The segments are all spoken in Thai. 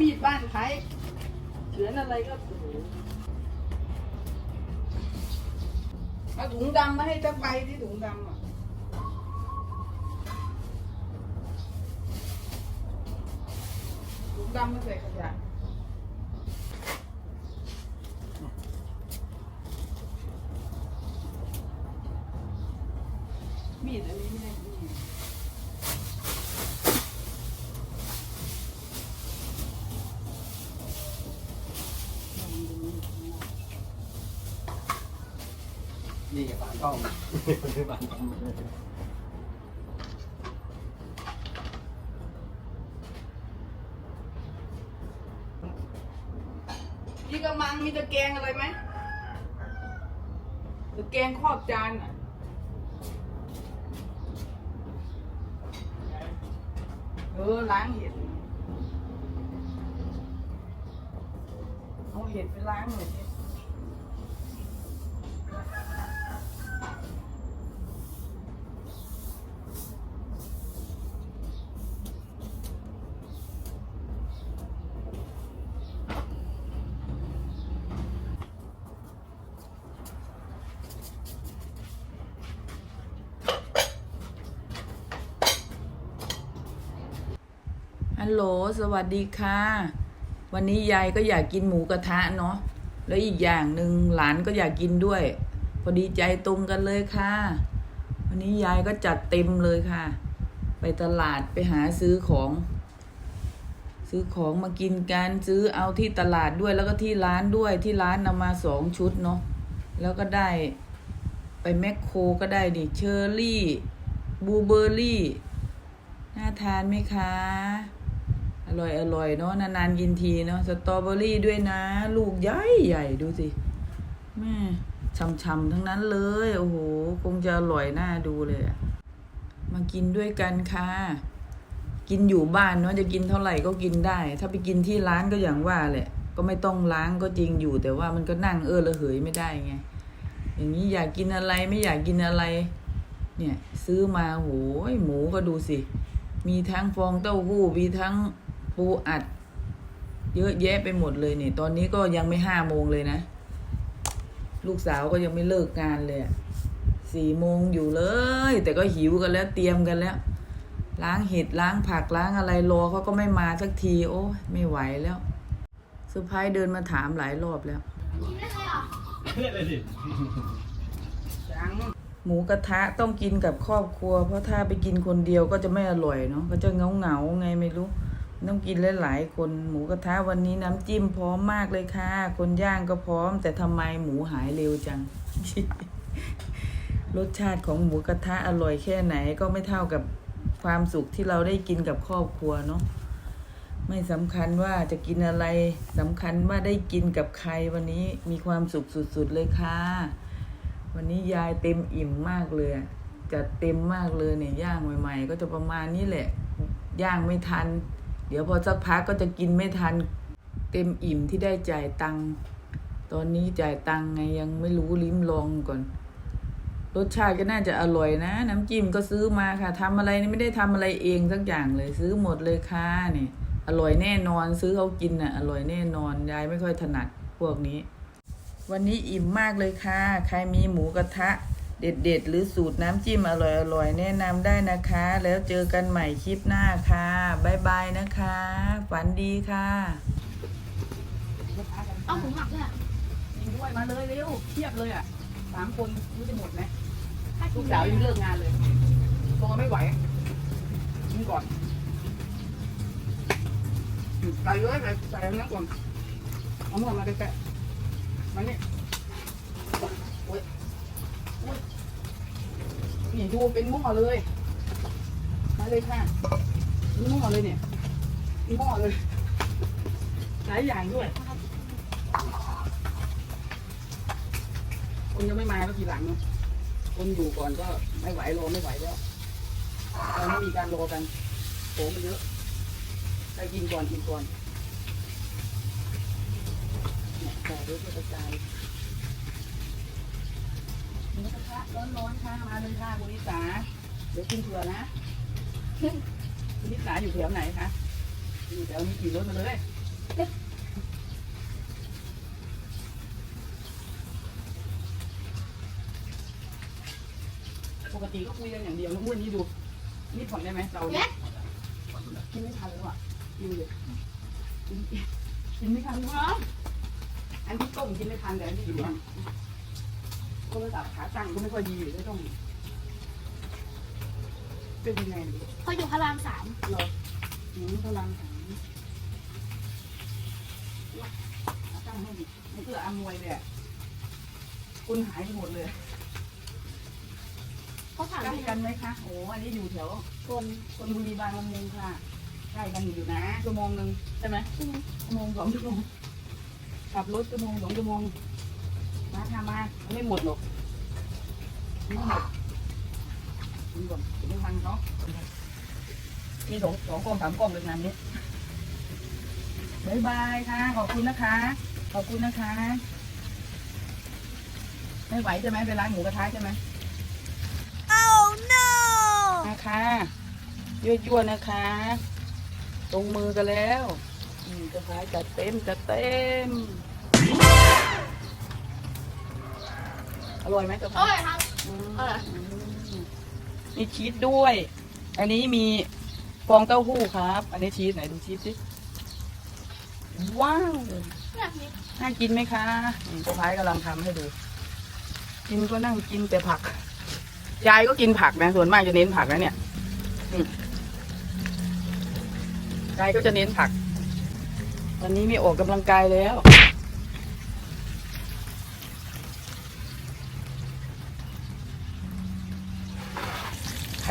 มีดบ้านใครเฉือนอะไรก็โอ้โหเอาถุงดำมาให้ตั้งใบที่ถุงดำอะ ถุงดำมาใส่ขยะมีดอันนี้ไม่ได้ มีดนี่กับฝานกล้องคือฝานกล้องมีกระมังมีตะแกรงอะไรไหมตะแกรงครอบจานอะเออล้างเห็ดเอาเห็ดไปล้างหน่อยสิ ลโหล สวัสดีค่ะ วันนี้ยายก็อยากกินหมูกระทะเนาะ แล้วอีกอย่างหนึ่งหลานก็อยากกินด้วย พอดีใจตรงกันเลยค่ะ วันนี้ยายก็จัดเต็มเลยค่ะ ไปตลาดไปหาซื้อของ ซื้อของมากินกันซื้อเอาที่ตลาดด้วยแล้วก็ที่ร้านด้วยที่ร้านนำมาสองชุดเนาะ แล้วก็ได้ไปแมคโครก็ได้ดิเชอร์รี่บลูเบอร์รี่น่าทานไหมคะ อร่อยอร่อยเนาะนานๆกินทีเนาะสตรอเบอรี่ด้วยนะ ลูกใหญ่ใหญ่ดูสิแม่ช่ำๆทั้งนั้นเลย โอ้โห คงจะอร่อยน่าดูเลยอะมากินด้วยกันค่ะ กินอยู่บ้านเนาะจะกินเท่าไหร่ก็กินได้ ถ้าไปกินที่ร้านก็อย่างว่าแหละ ก็ไม่ต้องล้างก็จริงอยู่ แต่ว่ามันก็นั่งเออระเหยไม่ได้ไง อย่างนี้อยากกินอะไรไม่อยากกินอะไร เนี่ย ซื้อมาโหยหมูก็ดูสิ มีทั้งฟองเต้าหู้มีทั้ง ปูอัด เยอะแยะไปหมดเลยเนี่ย ตอนนี้ก็ยังไม่ห้าโมงเลยนะ ลูกสาวก็ยังไม่เลิกงานเลยสี่โมงอยู่เลย แต่ก็หิวกันแล้วเตรียมกันแล้ว ล้างเห็ดล้างผักล้างอะไรรอเขาก็ไม่มาสักที โอ้ไม่ไหวแล้วเซอร์ไพรส์เดินมาถามหลายรอบแล้วเล่เลยสิหมูกระทะต้องกินกับครอบครัว เพราะถ้าไปกินคนเดียวก็จะไม่อร่อยเนาะก็จะเงาเงาไงไม่รู้ ต้องกินหลายๆคนหมูกระทะวันนี้น้ำจิ้มพร้อมมากเลยค่ะ คนย่างก็พร้อม แต่ทำไมหมูหายเร็วจัง รสชาติของหมูกระทะอร่อยแค่ไหนก็ไม่เท่ากับความสุขที่เราได้กินกับครอบครัวเนาะไม่สำคัญว่าจะกินอะไรสำคัญว่าได้กินกับใครวันนี้มีความสุขสุดๆเลยค่ะ วันนี้ยายเต็มอิ่มมากเลยอะจัดเต็มมากเลยเนี่ยย่างใหม่ ๆ ก็จะประมาณนี้แหละ ย่างไม่ทัน เดี๋ยวพอสักพักก็จะกินไม่ทันเต็มอิ่มที่ได้จ่ายตังค์ตอนนี้จ่ายตังค์ไงยังไม่รู้ลิ้มลองก่อน รสชาติก็น่าจะอร่อยนะ น้ำจิ้มก็ซื้อมาค่ะทำอะไรนี่ไม่ได้ทำอะไรเองสักอย่างเลยซื้อหมดเลยค่ะนี่อร่อยแน่นอนซื้อเขากินน่ะอร่อยแน่นอนยายไม่ค่อยถนัดพวกนี้ วันนี้อิ่มมากเลยค่ะ ใครมีหมูกระทะ เด็ดๆ หรือสูตรน้ำจิ้มอร่อยๆ แนะนำได้นะคะ แล้วเจอกันใหม่คลิปหน้าค่ะบ๊ายบายนะคะ ฝันดีค่ะ เอาหมูหมักด้วยอะกินด้วยมาเลยเร็วเทียบเลยอะสามคนรู้จะหมดไหมถ้ากิลูนกสาวยังเลิกงานเลยตัวไม่ไหวกินก่อนใส่เลยใส่ใส่ทั้งนั้นก่อนเอาหม้อมาใกล้ๆมานี่โอ้ยโอ้ย นี่ดูเป็นหม้อเลย มาเลยค่ะเป็นหม้อเลยเนี่ยเป็นหม้อเลย หลายอย่างด้วย คนยังไม่มาก็ทีหลังเนาะคนอยู่ก่อนก็ไม่ไหวรอไม่ไหวแล้วตอนนี้มีการรอกันโถมันเยอะใครกินก่อนกินก่อนเนี่ยแต่ดี๋ยกระจาย หมูกระทะร้อนๆค่ะมาเลยค่ะคุณนิสาเดี๋ยวกินเผื่อนะคุณนิสาอยู่แถวไหนคะอยู่แถวนี้ขี่รถมาเลยปกติก็คุยกันอย่างเดียวนะอ้วนนี่ดูนี่ผ่อนได้ไหมเราเนี่ยกินไม่ทันแล้วอะกินเลยกินกินไม่ทันวะอันที่ต้มกินไม่ทันแต่อันที่ทำ โทรศัพท์ขาตั้งก็ไม่ค่อยดีเลยก็ต้อง เป็นยังไงดีเขาอยู่พระรามสามเหรอหืมพลังของขาตั้งให้ดิไม่เพื่ออำนวยเลยอะคุณหายไปหมดเลยเขาถามใกล้กันไหมคะโอ้อันนี้อยู่แถวคนชนบุรีบางละมุงค่ะใกล้กันอยู่นะชั่วโมงหนึ่งใช่ไหมชั่วโมงสองชั่วโมงขับรถชั่วโมงสองชั่วโมง มาทำมาไม่หมดหรอกไม่หมดกินก่อนกินไม่ทันเขามีสองสองกล้องสามกล้องเลยงานนี้บายบายค่ะขอบคุณนะคะ ขอบคุณนะคะ ไม่ไหวใช่ไหมไปร้านหมูกระทะใช่ไหม Oh no นะคะยั่วๆนะคะตรงมือกันแล้วอืมจะพายจัดเต็มจัดเต็ม ร่อยไหมกะเพอราร่อยครับอืมอร่อยมีชีสด้วย อันนี้มีฟองเต้าหู้ครับ อันนี้ชีสไหนดูชีสสิว้าวอยากกินน่ากินไหมคะอืมกะพายกำลังทำให้ดู กินก็นั่งกินแต่ผัก ยายก็กินผักนะ ส่วนมากจะเน้นผักนะเนี่ยอืมยายก็จะเน้นผักวันนี้ไม่ออกกำลังกายแล้ว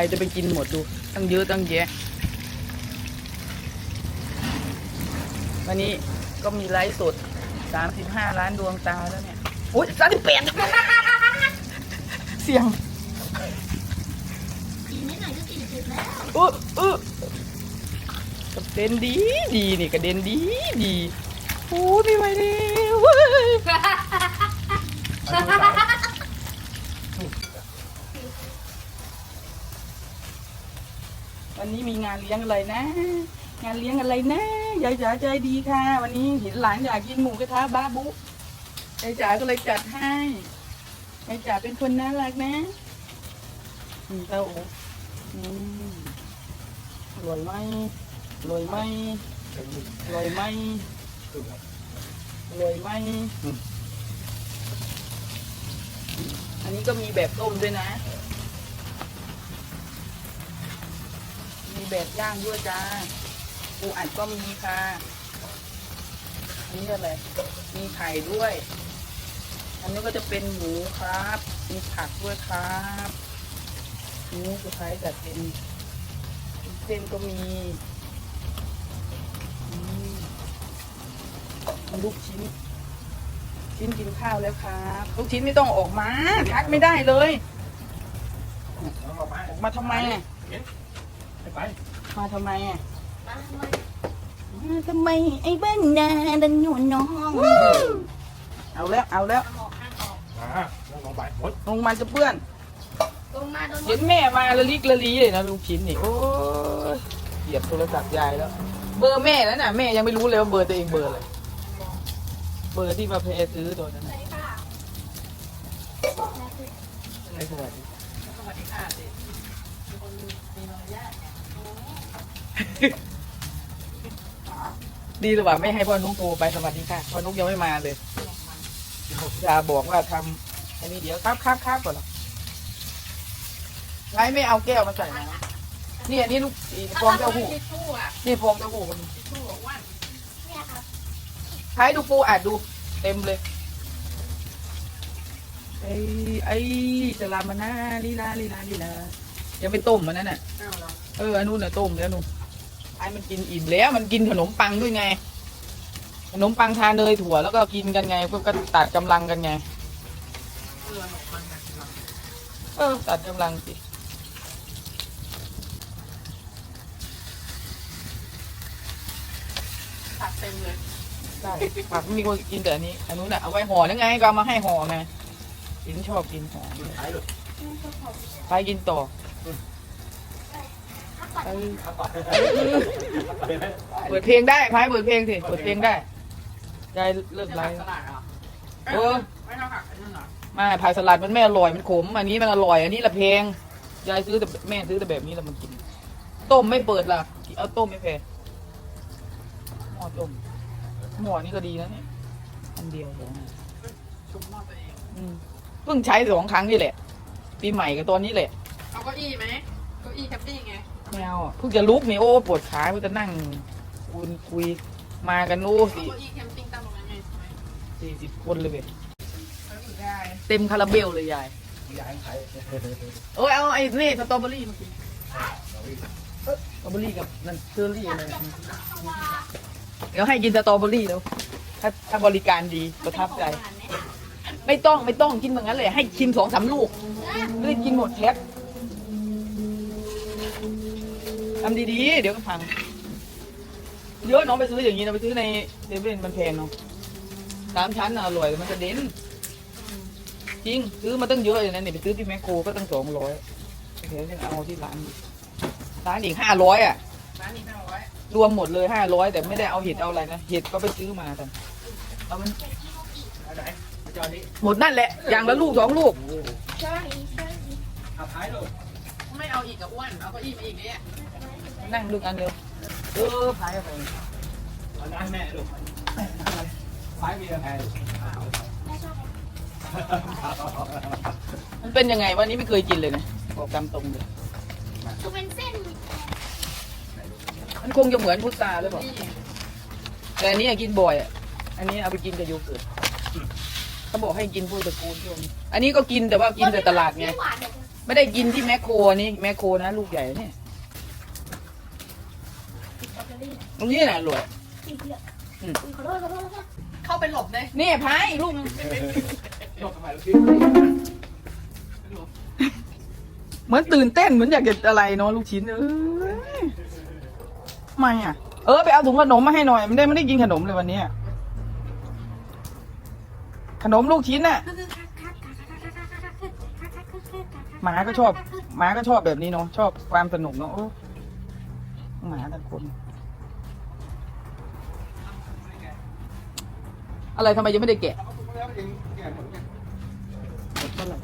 ครจะไปกินหมดดู ตั้งเยอะตั้งแยะ วันนี้ก็มีไลฟ์สดสามสิบห้าล้านดวงตาแล้วเนี่ย อุ้ยสามสิบแปดเสียงอีกนิดหน่อยก็สี่สิบแล้วอื้ออื้อกระเด็นดีดีนี่กระเด็นดีดีโอ้ยไม่ไหวแล้ว วันนี้มีงานเลี้ยงอะไรนะ งานเลี้ยงอะไรนะยายจ๋าใจดีค่ะ วันนี้เห็นหลานอยากกินหมูกระทะบ้าบุยายจ๋าก็เลยจัดให้ยายจ๋าเป็นคนน่ารักนะอืมเต้าโอ้ร่อยไหมร่อยไหมร่อยไหมร่อยไหมอันนี้ก็มีแบบต้มด้วยนะ แบบย่างด้วยจ้าปูอัดก็มีค่ะนนี้อะไรมีไข่ด้วย อันนี้ก็จะเป็นหมูครับ มีผักด้วยครับหมูสุดท้ายจัดเป็นเส้นก็มีลูกชิ้น ชิ้นกินข้าวแล้วครับลูกชิ้นไม่ต้องออกมาทักไม่ได้เลย ออกมาทำไมอะไป ไปมาทำไมอะมาทำไมมาทำไมไอ้บ้านนาดันหนูน้อง เอาแล้วเอาแล้วทางออกทางออกมาแล้วลงไปหมดลงมาจะเปื้อนตรงมาตรงเห็นแม่มาละลิกละลีเลยนะลูกชิ้นนี่โอ้ยเหยียบโทรศัพท์ยายแล้ว เบอร์แม่แล้วน่ะแม่ยังไม่รู้เลยว่าเบอร์ตัวเองเบอร์อะไรเบอร์ที่มาเพย์ซื้อตัวนั้นไหนน่ะค่ะไม่สวัสดีสวัสดีค่ะสิคนมีมารยาทไง ดีหรือเปล่าไม่ให้พ่อนุ๊กโทรไปสวัสดีค่ะพ่อนุ๊กยังไม่มาเลยอย่าบอกว่าทำอันนี้เดี๋ยวครับครับครับก่อนหรอไงไม่เอาแก้วมาใส่นะนี่อันนี้ลูกอีฟองเต้าหู้ทิชชู่อะนี่ฟองเต้าหู้มันทิชชู่อกว่าเนี่ยครับใช้ดูปูอัดดู เต็มเลย ไอ้ไอ้จะลามานาลีลาลีลาลีลายังไม่ต้มมันนั่นน่ะ เออเอออันนู้นน่ะต้มแล้วนู่น ไอ้มันกินอิ่มแล้วมันกินขนมปังด้วยไง ขนมปังทาเนยถั่วแล้วก็กินกันไงเพื่อก็ตัดกำลังกันไงเออตัดกำลังสิตัดเต็มเลยได้ผักมีคนกินแต่อันนี้อันนู้นน่ะเอาไว้ห่อนั่นไงก็เอามาให้ห่อไงกินชอบกินห่อหายเลยไปกินต่อถ้าต เปิดเพลงได้พายเปิดเพลงสิเปิดเพลงได้ยายเลิกไลฟ์เออไม่พายสลัดมันไม่อร่อยมันขมอันนี้มันอร่อยอันนี้ละเพลงยายซื้อแต่แม่ซื้อแต่แบบนี้แล้วมันกิน ต้มไม่เปิดล่ะเอาต้มไม่แพ้หม้อต้มหม้อนี่ก็ดีนะเนี่ยอันเดียวเหรอชุบหม้อตัวเองเพิ่งใช้สองครั้งนี่แหละ ปีใหม่กับตอนนี้แหละเอาเก้าอี้ไหมเก้าอี้แคปปิ้งไง ไม่เอาอะเพิ่งจะลุกนี่โอ้ปวดขาเพิ่งจะนั่งคุยคุยมากันโอ้เอาสี่เก้าอี้แคมปิ้งตั้งตรงนั้นไงใช่ไหมสี่สิบคนเลยเว้ยเอาถึงได้เต็มคาราเบลเลยยายยายขายเออเอาไอ้นี่สตรอเบอรี่มากินสตรอเบอรี่กับนั่นเชอร์รี่อะไรเดี๋ยวให้กินสตรอเบอรี่แล้วถ้าถ้าบริการดีประทับใจ ไม่ต้องไม่ต้องกินเหมือนกันเลย ให้ชิมสองสามลูกไม่ได้กินหมดแพ็ค ทำดีๆ เดี๋ยวก็พัง เยอะน้องไปซื้ออย่างนี้นะไปซื้อในเซเว่นมันแพงเนาะสามชั้นน่ะอร่อยแต่มันจะเด่นจริงซื้อมาตั้งเยอะเลยนะเนี่ยไปซื้อที่แมคโครก็ตั้งสองร้อยเดี๋ยวยังเอาที่ร้านอีกร้านอีกห้าร้อยอะร้านนี้ห้าร้อยรวมหมดเลยห้าร้อยแต่ไม่ได้เอาเห็ดเอาอะไรนะเห็ดก็ไปซื้อมาแต่เอามันไหนจอนี้หมดนั่นแหละ อย่างละลูกสองลูกเอาท้ายลูกไม่เอาอีกกับอ้วนเอาเก้าอี้มาอีกเนี่ย นั่งดูกันเดียวเออพายไปเอาน้ำแม่ลูกท้ายมีอะไรลูกมันเป็นยังไงวันนี้ไม่เคยกินเลยนะบอกตามตรงเลยคือเป็นเส้นมันคงจะเหมือนพุทราหรือเปล่านี่แต่อันนี้อะกินบ่อยอะอันนี้เอาไปกินกับโยเกิร์ตเขาบอกให้กินพวกตระกูลพวกนี้อันนี้ก็กินแต่ว่ากินแต่ตลาดไงไม่ได้กินที่แมคโครอันนี้แมคโครนะ ลูกใหญ่เนี่ย ตรงนี้น่ะอร่อยเข้าไปหลบเลยนี่พายอีกลูกนึงยกทำไมลูกพี่เหมือนตื่นเต้นเหมือนอยากจะอะไรเนาะลูกชิ้นเอ้ยไม่อะ เออไปเอาถุงขนมมาให้หน่อยไม่ได้ไม่ได้กินขนมเลยวันเนี้ยขนมลูกชิ้นน่ะหมาก็ชอบหมาก็ชอบแบบนี้เนาะชอบความสนุกเนาะโอ้หมาแต่คน อะไรทำไมยังไม่ได้แกะเอาถุงแล้วเองแกะหมดเนี่ยหมดเมื่อไหร่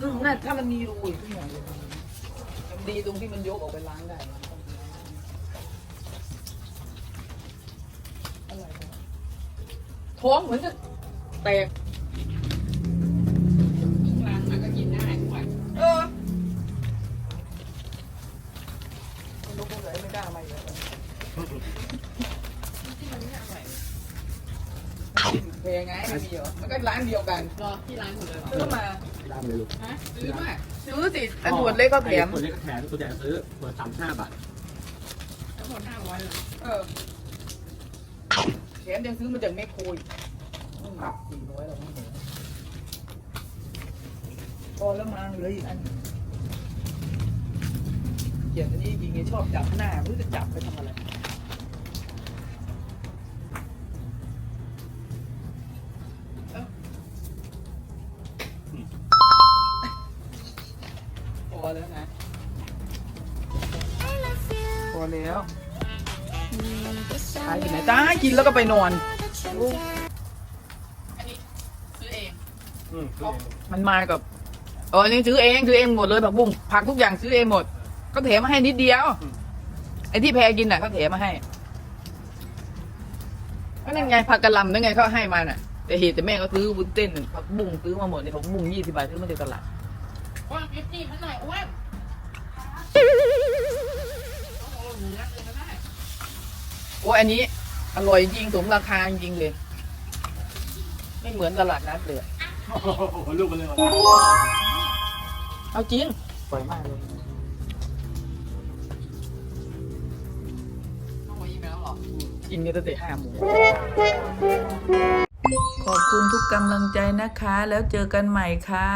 อืมน่าถ้ามันมีรูอีกที่ไหนเลยมันดีตรงที่มันยกออกไปล้างได้อะไรวะท้องเหมือนจะแตกานเดียวกันรอที่ร้านหมดเลยเหรอซื้อมาตามเลยลูกฮะซื้อด้วยซื้อสิอันหนวดเล็กก็แถมตัวเล็กก็แถมตัวใหญ่ซื้อตัวสามห้าบาททั้งหมดห้าร้อยเลยเออแถมยังซื้อมาจากแมคโครอีกอืมสี่ร้อยเราไม่เห็นพอแล้วมาเหลืออีกอันเขียนอันนี้จริงๆชอบจับหน้าไม่รู้จะจับไปทำอะไร อแล้วตายที่ไหนตายกินแล้วก็ไปนอนอันนี้ซื้อเองอืมมันมากับเอออันนี้ซื้อเองซื้อเองหมดเลยผักบุ้งผักทุกอย่างซื้อเองหมด ก็เถมมาให้นิดเดียว ไอ้ที่แพรกินน่ะเขาเถมมาให้ก็นั่นไงผักกะหล่ำนั่นไงเขาให้มาน่ะ แต่เหตุแต่แม่ก็ซื้อวุ้นเต้นผักบุ้งซื้อมาหมดเนี่ยผักบุ้งยี่สิบบาทซื้อมาจากตลาดอ้วนพิฟตี้มันหน่อย อ้ยอันนี้อร่อยจริงสมราคาจริงเลย ไม่เหมือนตลาดนัดเลยโอ้โหลูกมันเลยเอาจริงสวยมากเลยต้องไว้อีเมลหรอกินกันตั้งแต่ห้าโมงขอบคุณทุกกำลังใจนะคะ แล้วเจอกันใหม่ค่ะ